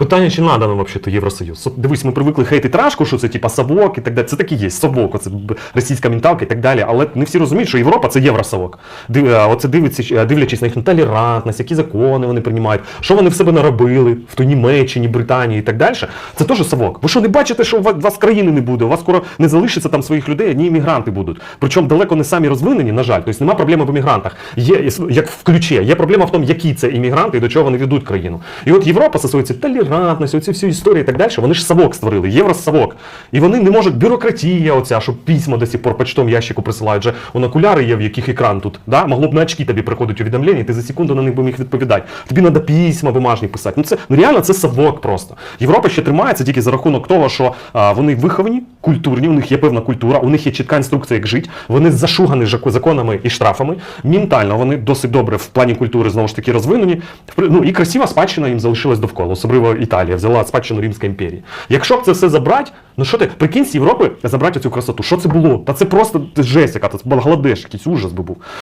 Питання, чи надо нам взагалі Євросоюз? Дивись, ми привикли хейтити рашку, що це типа совок і так далі. Це так є, совок, оце російська менталка і так далі. Але не всі розуміють, що Європа це євросовок. А, оце дивиться, е, дивлячись на їхню толерантність, які закони вони приймають, що вони в себе наробили в той Німеччині, Британії і так далі. Це теж совок. Ви що не бачите, що у вас- країни не буде? У вас скоро не залишиться там своїх людей, одні іммігранти будуть. Причому далеко не самі розвинені, на жаль. Тобто нема проблеми в іммігрантах. Є як в ключі. Є проблема в тому, які це іммігранти і до чого вони ведуть країну. І от Європа зі своєю цією толерантністю, оці всі історії і так далі, вони ж совок створили, євросавок. І вони не можуть, бюрократія оця, що письма до сих пор почтом ящику присилають. Вже он окуляри є, в яких екран тут. Да? Могло б на очки тобі приходить увідомлення, і ти за секунду на них би міг відповідати. Тобі треба письма бумажні писати. Ну це ну реально це совок просто. Європа ще тримається тільки за рахунок того, що а, вони виховані, культурні, у них є певна культура, у них є чітка інструкція, як жити. Вони зашугані законами і штрафами. Ментально вони досить добре в плані культури знову ж таки розвинені. Ну і красива спадщина їм залишилась довкола, особливо Італія взяла спадщину Римської імперії. Якщо б це все забрати, ну що ти прикинь з Європи забрати цю красоту? Що це було? Та це просто жесть, яка це Бангладеш, якийсь ужас би був.